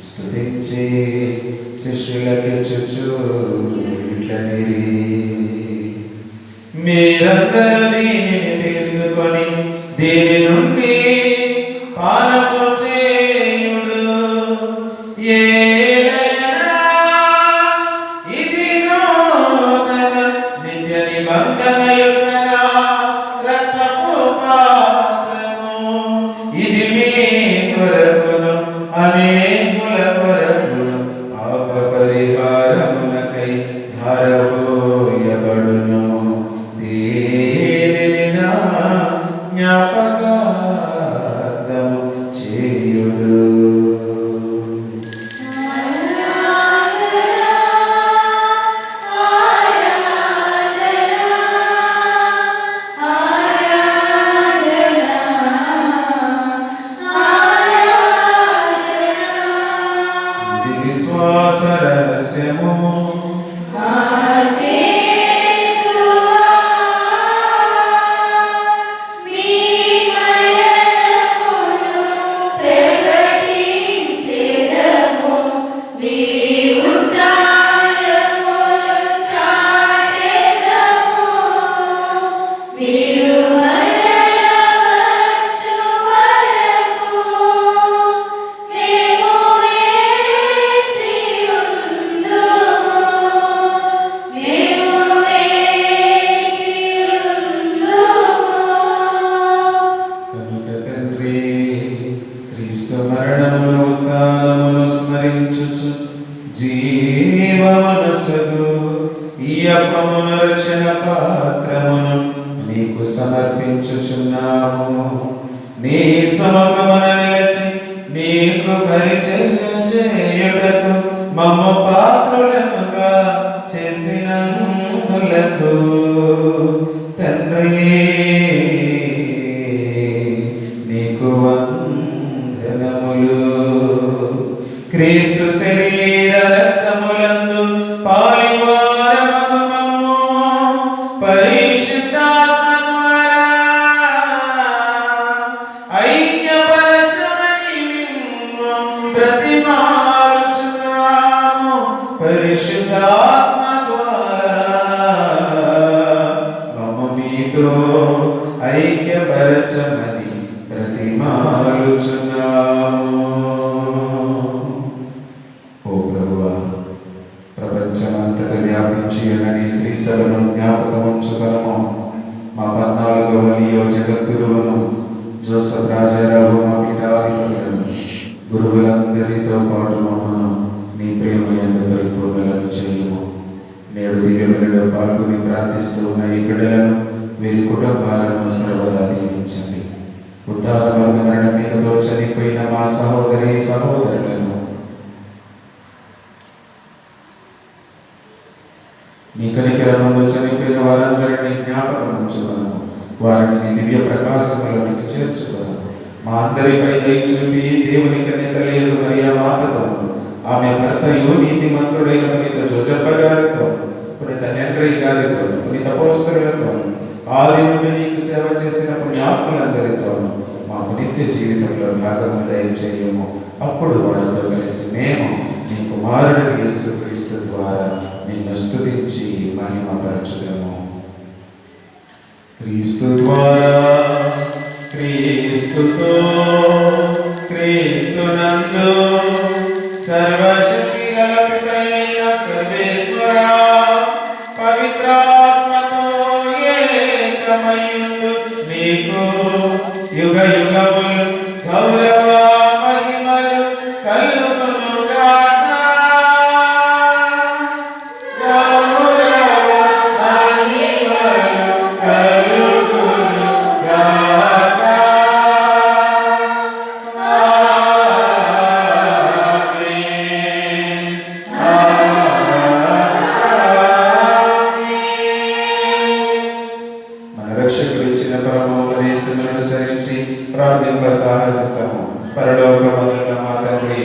స్తుతించి శిష్యులకి చుచు ఇట్లనిరి మీరందరూ దీనిని తీసుకొని దీని నుండి పానము చేయుడు ఏలయనా ఇదిగో నిత్య నిబంధన యొక్క రక్తపు పాత్రము ఇది మీ కొరకును అనేకుల రహస్యము జీవమనసగు ఈ అప్పమును రక్షణ పాత్రమును నీకు సమర్పించుచున్నాము. నీ సమకమున నిలచి నీకు పరిచర్య చేయుటకు మమ్మ పాత్రులనుగా చేసినందులకు తండ్రి నీకు వందనములు. క్రీస్తు శరీర పరిశుద్ధాత్మ ద్వారా మమ్ము మీతో ఐక్యపరచమని బ్రతిమాలుచున్నాము ఓ ప్రభువా ప్రపంచమంతట వ్యాపించి ఉన్నని శ్రీ సభను జ్ఞాపకం ఉంచుకరము మా పద్నాలుగవ నియో జోసఫ్ రాజారావు మా పీఠాధిపతులను గురువులందరితో పాటు మమ్మను నీ ప్రేమ ఎంత పరిపూర్ణలను చేయము. నేడు దివ్యములలో పాల్గొని ప్రార్థిస్తూ ఉన్న ఈ బిడ్డలను వీరి కుటుంబాలను సర్వదా దీవించండి. ఉత్తాన మరణ మీదతో చనిపోయిన మా సహోదరి సహోదరులను నీ కనికరమందు చనిపోయిన వారందరినీ జ్ఞాపకం ఉంచుకున్నాము వారిని దివ్య ప్రకాశములకు చేర్చుకున్నాము మా అందరిపై దయచూపి దేవుని కన్యతలేదు మరియా మాతతో ఆమె భర్తయు నీతిమంతుడైన పునీత జోజప్ప గారితో పునీత హెన్రీ గారితో పునీత పోస్కరులతో ఆది నుండి నీకు సేవ చేసిన పుణ్యాత్ములందరితో మాకు నిత్య జీవితంలో భాగము దయచేయము. అప్పుడు వారితో కలిసి మేము నీ కుమారుడు యేసుక్రీస్తు ద్వారా నిన్ను స్తుతించి మహిమపరచుదము. క్రీస్తు ద్వారా క్రీస్తుతో క్రీస్తునందు సర్వశక్తి గల పితైన సర్వేశ్వర పవిత్రాత్మతో ఏకమయుండు నీకు యుగ యుగములు గౌరవ రక్షకుడు ఇచ్చిన అనుసరించి ప్రార్థింప సాహసిద్దాము పరలోకమందున మా తండ్రి